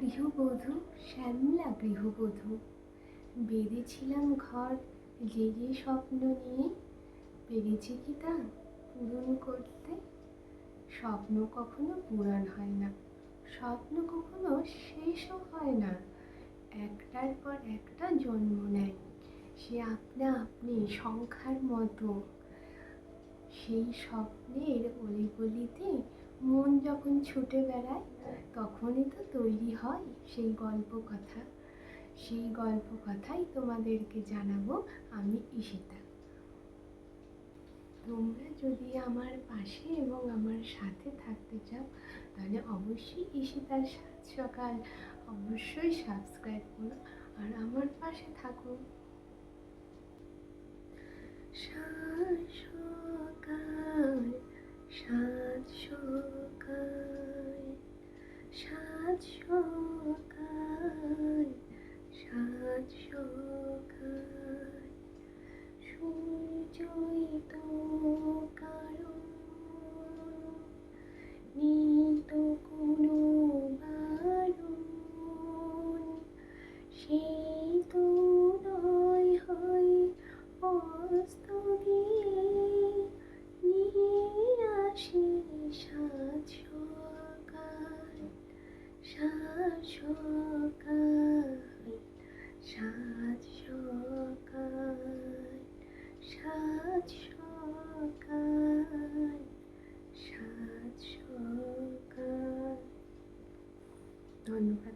গৃহবধূ, শ্যামলা গৃহবধূ। বেঁধেছিলাম ঘর যে স্বপ্ন নিয়ে। পেরেছি কি তা পূরণ করতে? স্বপ্ন কখনো পূরণ হয় না। স্বপ্ন কখনো শেষও হয় না। একটার পর একটা জন্ম নেয়। সে আপনা আপনি সংখ্যার মতো। সেই স্বপ্নের অলিগলিতে মন যখন ছুটে বেড়ায়, তখনই তো তৈরি হয় সেই গল্প কথা। সেই গল্প কথাই তোমাদেরকে জানাব আমি ঈশিতা। তোমরা যদি আমার পাশে এবং আমার সাথে থাকতে চাও, তাহলে অবশ্যই ঈশিতার সাত সকাল অবশ্যই সাবস্ক্রাইব করো আর আমার পাশে থাকো। সাত সকাল সাত সকাল সাত সকাল সূর্যই তো কারণ নিত কোনো বারণ সেই সাত সকাল সাত সকাল সাত সকাল। সাত সকাল ধন্যবাদ।